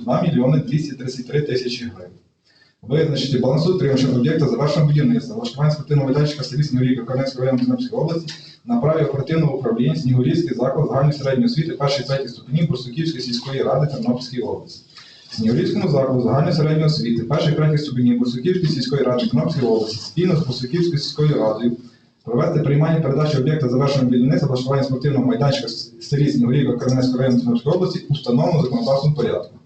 2 мільйони 233 тисячі гривень. Визначити балансоутримувачем об'єкта завершення будівництва, влаштування спортивного майданчика в селі Снігурівка Кам'янського району Тернопільської області на праві оперативного управління Снігурівський заклад загальної середньої освіти першої третій ступені Бурсуківської сільської ради Тернопільської області. Снігурівському закладу загальної середньої освіти першої третій ступені Бурсуківської сільської ради Тернопільської області спільно з Бурсуківською сільською радою провести приймання передачі об'єкта завершення будівництва, влаштування спортивного майданчика в селі Снігурівка Кам'янського району Тернопільської області у законодавством порядку.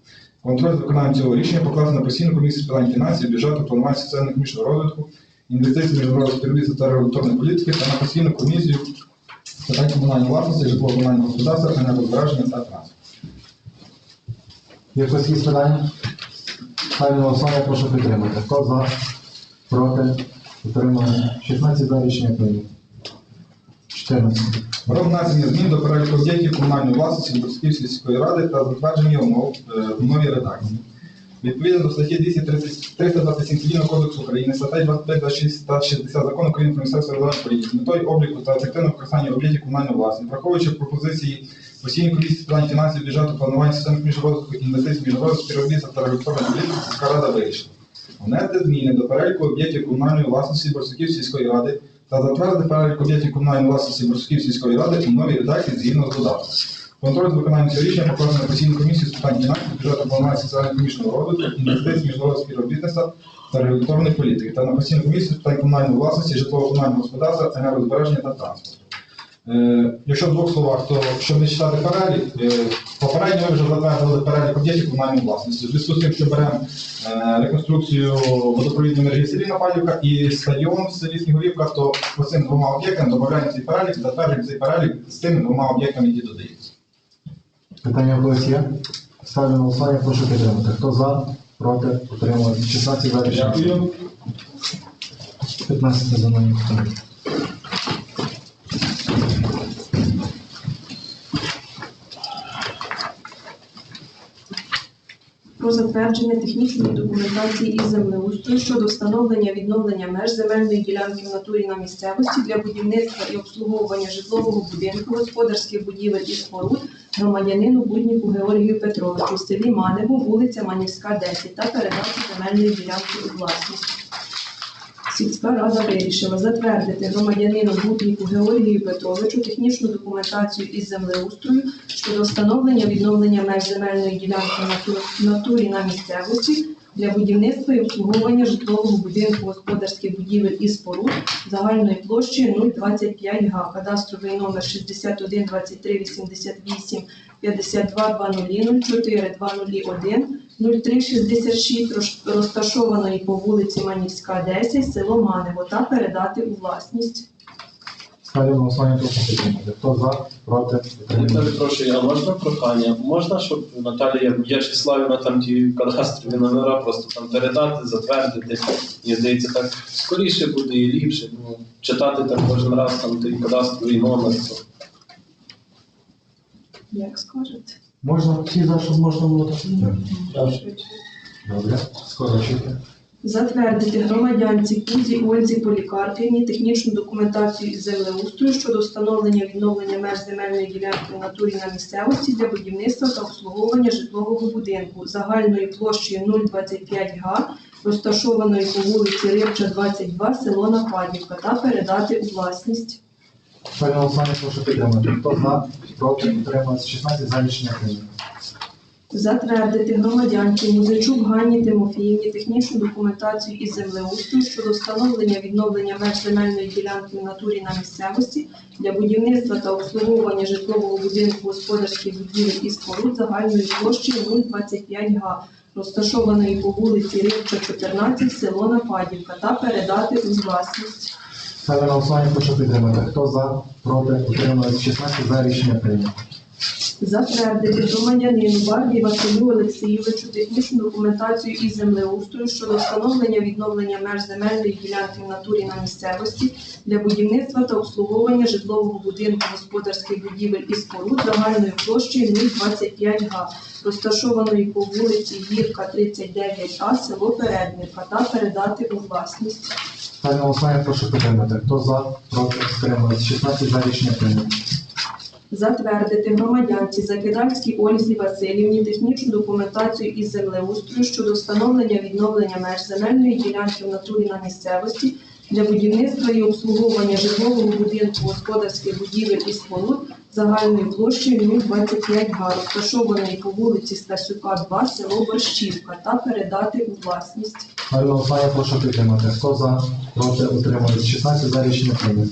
Контроль за виконанням цього рішення покласти на постійну комісію з питань фінансів, бюджету, планування соціально-економічного розвитку, інвестицій, міжнародного співробітництва та регуляторної політики та на постійну комісію з питань комунальної власності, житлово-комунального господарства, енергозбереження та транспорту. Є хтось якісь питання? Ставлю голосування, прошу підтримати. Хто за? Проти? Утримали? 16 за рішення прийнято. 14. Про внесення змін до переліку об'єктів комунальної власності Бурськівської сільської ради та затвердження умов е, в новій редакції. Відповідно до статті 230 327 Цивільного кодексу України, статей 25, 26 та 60 закону України про Міністерство регулювання політики, з метою обліку та ефективного використання об'єктів комунальної власності, враховуючи пропозиції постійної комісії з питань фінансів, бюджету, планування системи міжрозвитку, інвестицій, міжнародного співробітництва та регуляторної політики, сільська рада вирішила. Внести зміни до переліку об'єктів комунальної власності Борсуків сільської ради та затвердити перелік об'єктів комунальної власності Борсуків сільської ради у новій редакції згідно з додатком. Контроль за виконанням цього рішення покладено на постійну комісію з питань фінансів, бюджету планування соціально-економічного розвитку, інвестицій, міжнародного співробітництва та регуляторної політики та на постійну комісію з питань комунальної власності, житлово-комунального господарства, енергозбереження та транспорту. Е, якщо в двох словах, то щоб не читати перелік, е, попередньо ми вже затвердили перелік об'єктів комунальної власності. Зв'язку з тим, що беремо е, реконструкцію водопровідної мережі в селі Напалівка і стадіон в селі Снігурівка, то по цим двома об'єктам додаємо цей перелік, затверджуємо цей перелік з тими двома об'єктами, які додаються. Питання в є? Ставлю на голосування, прошу підтримати. Хто за? Проти? Утримали? 16 за рішення. Дякую. 15 за мною. Про затвердження технічної документації із землеустрою щодо встановлення відновлення меж земельної ділянки в натурі на місцевості для будівництва і обслуговування житлового будинку, господарських будівель і споруд громадянину Будніку Георгію Петровичу в селі Манево, вулиця Манівська, 10 та передачі земельної ділянки у власність. Сільська рада вирішила затвердити громадянину Будніку Георгію Петровичу технічну документацію із землеустрою щодо встановлення відновлення меж земельної ділянки натурі на місцевості для будівництва і обслуговування житлового будинку господарських будівель і споруд загальною площею 025 га, кадастровий номер 61 23 88 52 00 04 201 0366 розташованої по вулиці Манівська, 10, село Манево та передати у власність. Ставлю на голосування, підтримати. Хто за? Проти? Утримали? перепрошую, а можна прохання? Можна, щоб Наталія В'ячеславівна там ті кадастрові номера просто там передати, затвердити. Мені здається, так скоріше буде і ліпше. Ну, читати так кожен раз там той кадастровий номер. То... Як скажете? Можна всі за, щоб можна було так? Добре, скорочуйте. Затвердити громадянці Кузі Ользі Полікарпівні технічну документацію із землеустрою щодо встановлення відновлення меж земельної ділянки в натурі на місцевості для будівництва та обслуговування житлового будинку загальною площею 025 га, розташованої по вулиці Рибча, 22, село Нападівка, та передати у власність. Ставлю голосування, прошу підтримати. Хто за? Проти? Утримали? 16 за рішення прийнято. Затвердити громадянці Музичук Ганні Тимофіївні технічну документацію із землеустрою щодо встановлення відновлення меж земельної ділянки в натурі на місцевості для будівництва та обслуговування житлового будинку господарських будівель і споруд загальною площею 025 га, розташованої по вулиці Рибча, 14, село Нападівка, та передати у власність. Ставлю на голосування, прошу підтримати. Хто за? Проти? Утримали? 16 за рішення прийнято. Затвердити громадянину Барді Василю Олексійовичу технічну документацію із землеустрою щодо встановлення відновлення меж земельної ділянки в натурі на місцевості для будівництва та обслуговування житлового будинку господарських будівель і споруд загальною площею 025 га, розташованої по вулиці Гірка, 39А, село Передмірка, та передати у власність. На голосування, прошу підтримати. Хто за? Проти? Утримали? 16 за рішення прийнято. затвердити громадянці Закидальській Ользі Васильівні технічну документацію із землеустрою щодо встановлення відновлення меж земельної ділянки в натурі на місцевості для будівництва і обслуговування житлового будинку господарських будівель і споруд загальною площею 025 га, розташованої по вулиці Стасюка, 2, село Борщівка, та передати у власність. Ставлю на голосування, прошу підтримати. Хто за, проти, утримались. 16 за рішення прийнято.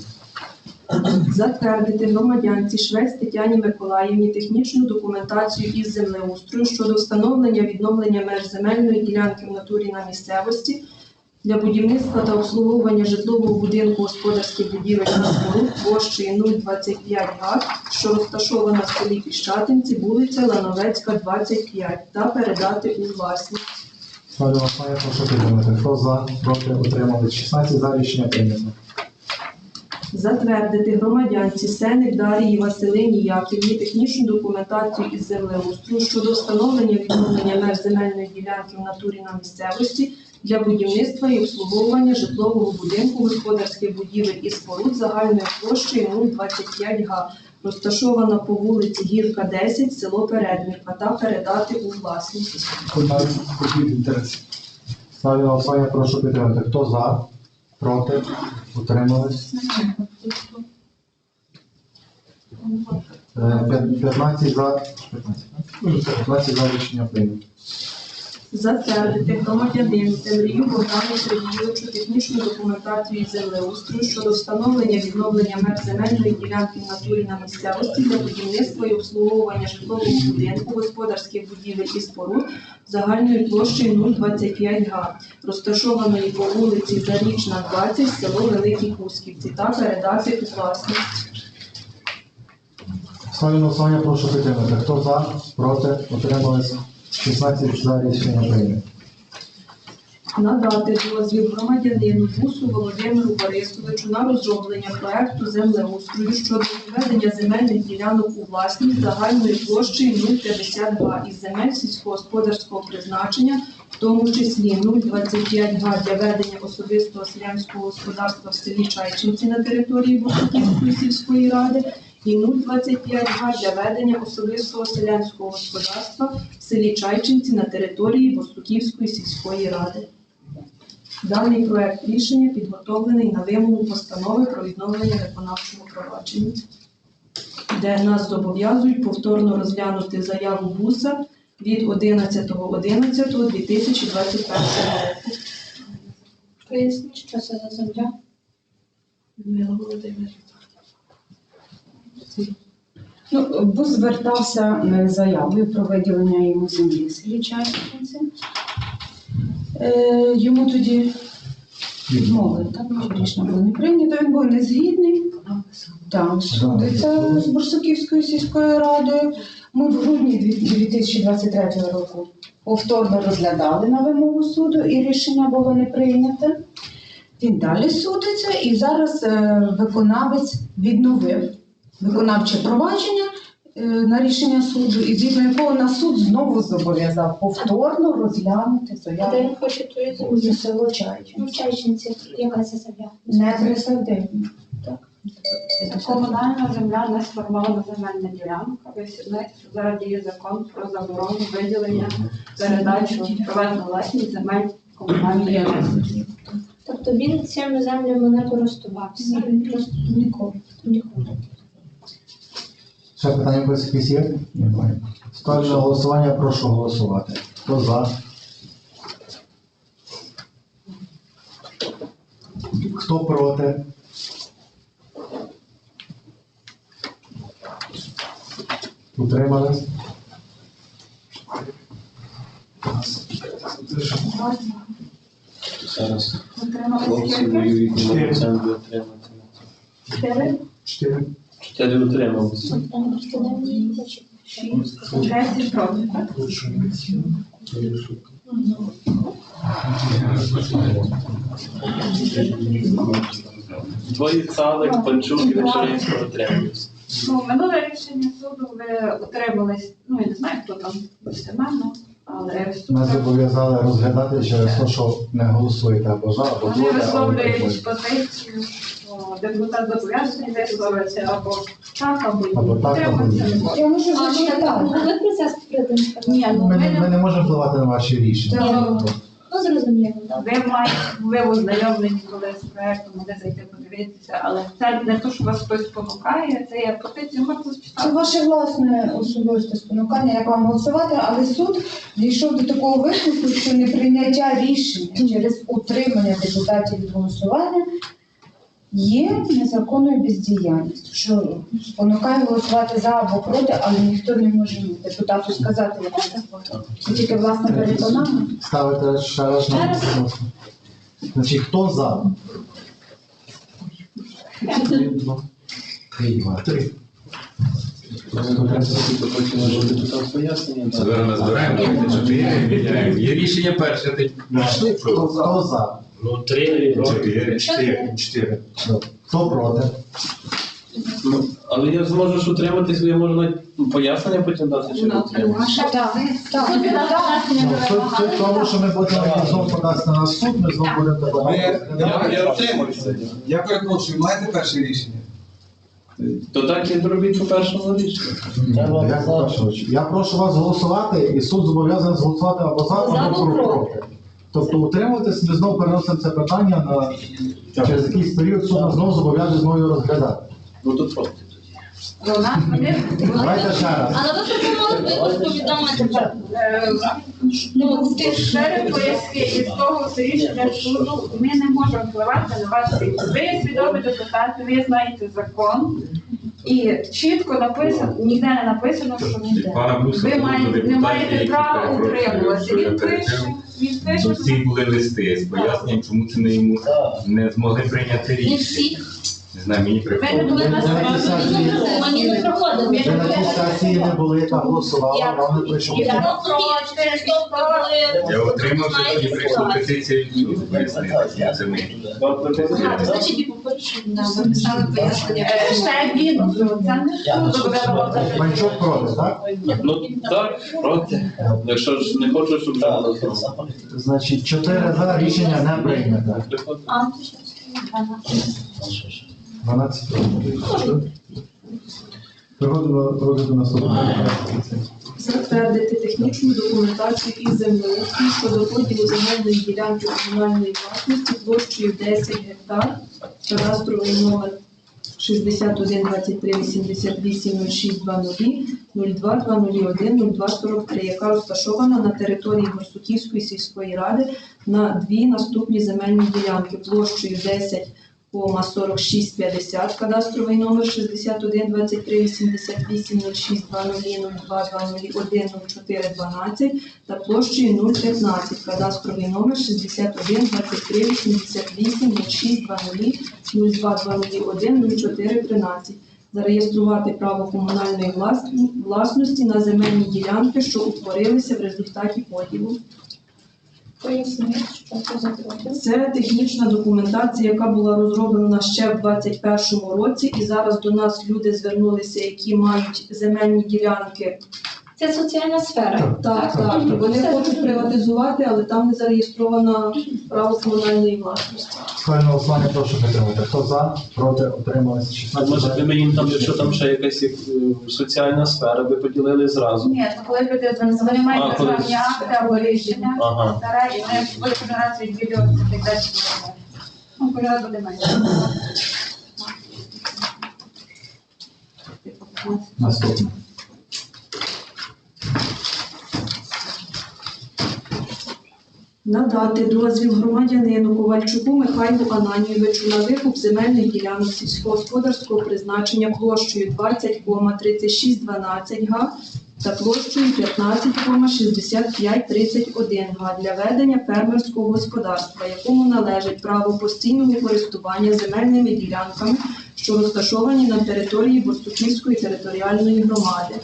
Затвердити громадянці Швець Тетяні Миколаївні технічну документацію із землеустрою щодо встановлення відновлення меж земельної ділянки в натурі на місцевості для будівництва та обслуговування житлового будинку господарських будівель та споруд площею 025 га, що розташована в селі Піщатинці, вулиця Лановецька, 25, та передати у власність. Ставлю голосування, прошу підтримати. Хто за, проти, утримались. 16 за рішення прийнято. Затвердити громадянці Сеник Дарії Василині Яківні технічну документацію із землеустрою щодо встановлення відновлення меж земельної ділянки в натурі на місцевості для будівництва і обслуговування житлового будинку господарських будівель і споруд загальною площею 025 га, розташована по вулиці Гірка, 10, село Передмірка, та передати у власність. Ставлю голосування, прошу підтримати. Хто за, проти, утримались. Е, 15 за 15, 15 за рішення прийнято. Затвердити громадянину Темрію Богдану Сергійовичу технічну документацію землеустрою щодо встановлення відновлення меж земельної ділянки в натурі на місцевості для будівництва і обслуговування житлового будинку, господарських будівель і споруд загальною площею 025 га, розташованої по вулиці Зарічна, 20, село Великі Кусківці, та передати у власність. Ставлю на голосування, прошу підтримати. Хто за, проти, утримались. 16 за рішення прийнято. надати дозвіл громадянину Бусу Володимиру Борисовичу на розроблення проекту землеустрою щодо відведення земельних ділянок у власність загальною площею 0,52 із земель сільськогосподарського призначення, в тому числі 0,25 га для ведення особистого селянського господарства в селі Чайчинці на території Бусуківської сільської ради і 0,25 га для ведення особистого селянського господарства в селі Чайчинці на території Бостуківської сільської ради. Даний проект рішення підготовлений на вимогу постанови про відновлення виконавчого провадження, де нас зобов'язують повторно розглянути заяву БУСа від 11.11.2021 року. Поясніть, що це за земля? Людмила Володимирівна. Ну, Бус звертався е, заявою про виділення йому землі селі Е, Йому тоді відмовили, так рішення було не прийнято. Він був незгідний. Так, судиться з Бурсуківською сільською радою. Ми в грудні 2023 року повторно розглядали на вимогу суду, і рішення було не прийняте. Він далі судиться, і зараз е, виконавець відновив виконавче провадження е, на рішення суду, і згідно якого на суд знову зобов'язав повторно розглянути А де він хоче ту у землю? село Чайчин. Ну, в Чайчинці, яка це земля? Не присадибно. Комунальна земля не сформована земельна ділянка. Ви всі знаєте, що зараз діє закон про заборону виділення, передачу, проведення власність земель комунальної власності. Тобто він цими землями не користувався. Він просто ніколи. Ніколи. Ще питання якось якісь є? Немає. Ставлю на голосування, прошу голосувати. Хто за? Хто проти? Утримались? Зараз хлопці воюють, отримати. Чотири? Чотири. Чотири утрималися. Так? Двоє цалик, панчук і отрималися. Ну, минуле рішення суду ви отримались, ну я не знаю, хто там достеменно, а Але Нас зобов'язали розглядати через те, що не голосуєте або за, або вони проти, або висловлюють проти. позицію, що депутат зобов'язаний висловитися або так, або ні. Або так, або ні. Підтримується. Я можу А ще зачитати. були процес? Ні, ну Ми, не- ми не не можемо впливати на ваші рішення. Ну, зрозуміло, ви маєте ви ознайомлені коли з проектом, могли зайти подивитися, але це не те, що вас хтось спонукає, це є позиція, можна Це зачитати. ваше власне особисте спонукання, як вам голосувати, але суд дійшов до такого висновку, що неприйняття рішення через утримання депутатів від голосування є незаконною бездіяльністю, що спонукає голосувати за або проти, але ніхто не може депутату сказати, як. Це тільки власне переконання. Ставите ще раз на голосування. Значить, хто за? Один, два, три, два, три. Дати. Зараз ми збираємо, чотири, міняємо. Є рішення перше, хто за? Ну, три, чотири. Чотири. Чотири. Добре. Хто проти? Ну, але я зможу ж утриматись, я можу навіть пояснення потім дати, чи не утриматися. Так, так. Ну, суть, суть в тому, що ми будемо знову подати на суд, ми знову будемо Ви- Я, я утримуюся. Я перепрошую, маєте перше рішення? То так і зробіть по першому рішенню. Я прошу вас голосувати, і суд зобов'язаний голосувати або за, За, або або проти. Тобто утримуватись, ми знову переносимо це питання на через якийсь період суд нас знову зобов'язує знову його розглядати. Ну то проти. У нас вони Давайте ще раз. Але ви пропонуєте повідомити. е, Ну, в тих Серед пояснень із того рішення суду ми не можемо впливати на ваш рік. Ви є свідомі депутати, ви знаєте закон. І чітко написано, ніде не написано, що Буса ви маєте, не маєте права перепрошую, утримувати. Він пише, всіх були листи з поясненням, чому це не йому не змогли прийняти рішення. Знаю, мені Ви не приходить. були на сесії. Мені не проходили. Ви на тій сесії не були, яка голосувала, вам не прийшов. Я розумію, через то були... Я отримався, тоді прийшла петиція від суду пояснити. Це Значить, і по-перше, Написали пояснення. Е, Ще він, це не суд зобов'язав. Манчук проти, так? Ну так, проти. Якщо ж не хочу, щоб вже. Значить, чотири за рішення не прийнято. А, ти що? Ага. 12 проти. Переходимо переходимо до наступного. Затвердити технічну документацію із землеустрою щодо поділу земельної ділянки комунальної власності площею 10 гектар, кадастровий номер 61 23 88 06 20 02 201 02 43, яка розташована на території Горсуківської сільської ради на дві наступні земельні ділянки площею 10 4650, кадастровий номер 61 23 88 06 20 02 201 04 12 та площею 015, кадастровий номер 61 23 88 06 20 02 201 04 13. Зареєструвати право комунальної власності на земельні ділянки, що утворилися в результаті поділу. Проти. Це технічна документація, яка була розроблена ще в 2021 році, і зараз до нас люди звернулися, які мають земельні ділянки. Це соціальна сфера. Так, так, і вони хочуть приватизувати, але там не зареєстровано право комунальної власності. Схвально голосування прошу підтримати. Хто за, проти, утрималися 16 може ви мені там, якщо там ще якась е, соціальна сфера, ви поділили зразу. Ні, то коли люди вони А, мають коли- державні акти або рішення, Ага. стара, і вони федерації відео так далі. Ну, коли буде менше. Наступне. Надати дозвіл громадянину Ковальчуку Михайлу Ананійовичу на викуп земельних ділянок сільськогосподарського призначення площею 20,3612 га та площею 15,6531 га для ведення фермерського господарства, якому належить право постійного користування земельними ділянками, що розташовані на території Борсуківської територіальної громади.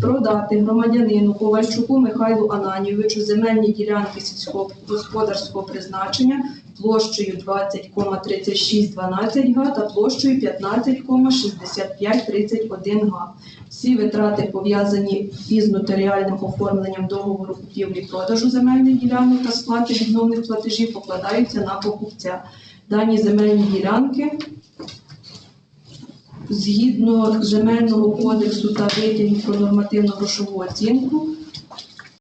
Продати громадянину Ковальчуку Михайлу Ананійовичу земельні ділянки сільськогосподарського призначення площею 20,3612 га та площею 15,6531 га. Всі витрати пов'язані із нотаріальним оформленням договору купівлі-продажу земельних ділянок та сплати відновних платежів покладаються на покупця. Дані земельні ділянки згідно земельного кодексу та витягів про нормативну грошову оцінку